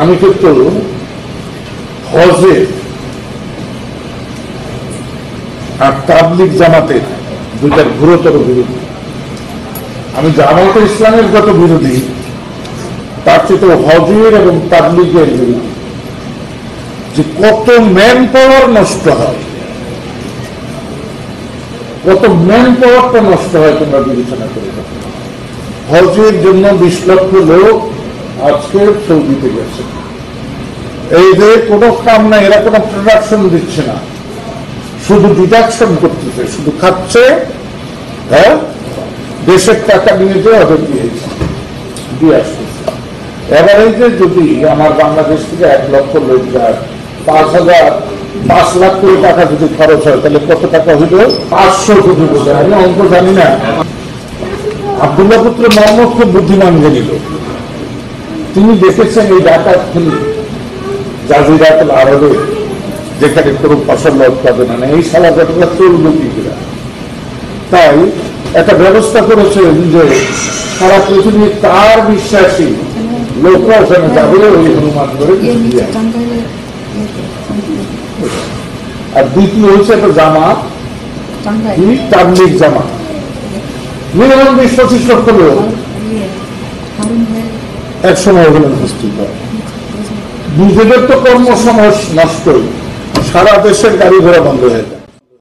আমি কিন্তু হজে আর তাবলিক জামাতের দুইটার গুরুতর বিরোধী। আমি জামাত ইসলামের যত বিরোধী, তার চেয়ে হজের এবং তাবলিগের বিরোধী। যে কত ম্যান পাওয়ার নষ্ট হয়, কত ম্যান পাওয়ারটা নষ্ট হয় তোমরা বিবেচনা করে হজের জন্য বিশ লক্ষ লোক আজকে সৌদিতে গেছে। এই যে কোনো কাম না এরা কোনো প্রোডাকশন দিচ্ছে না। শুধু ডিডাকশন করতেছে, শুধু খাচ্ছে হ্যাঁ? দেশের টাকা নিয়ে যে ওদের দিয়েছে, দিয়ে আসতেছে। যে যদি আমার বাংলাদেশ থেকে এক লক্ষ লোক যায়, পাঁচ হাজার, পাঁচ লাখ কোটি টাকা যদি খরচ হয়, তাহলে কত টাকা হইল পাঁচশো কোটি আমি অঙ্ক জানি না। আবদুল্লাহ পুত্র মোহাম্মদ খুব বুদ্ধিমান গেলিল তিনি দেখেছেন এই ডাকাত তিনি জাজিরাতুল আরবে যেখানে কোনো ফসল উৎপাদন হয় না। এই সালা ঘটনা চলবে কি তাই একটা ব্যবস্থা করেছেন যে সারা পৃথিবী তার বিশ্বাসী লোক ওখানে যাবে ওই হনুমান করে আর দ্বিতীয় হচ্ছে একটা জামা টাবলিক জামা মিনিমাম বিশ পঁচিশ লক্ষ লোক এক সময় হলেন হয়। নিজেদের তো কর্মসময় নষ্টই সারা দেশের গাড়ি ঘোড়া বন্ধ হয়ে যায়।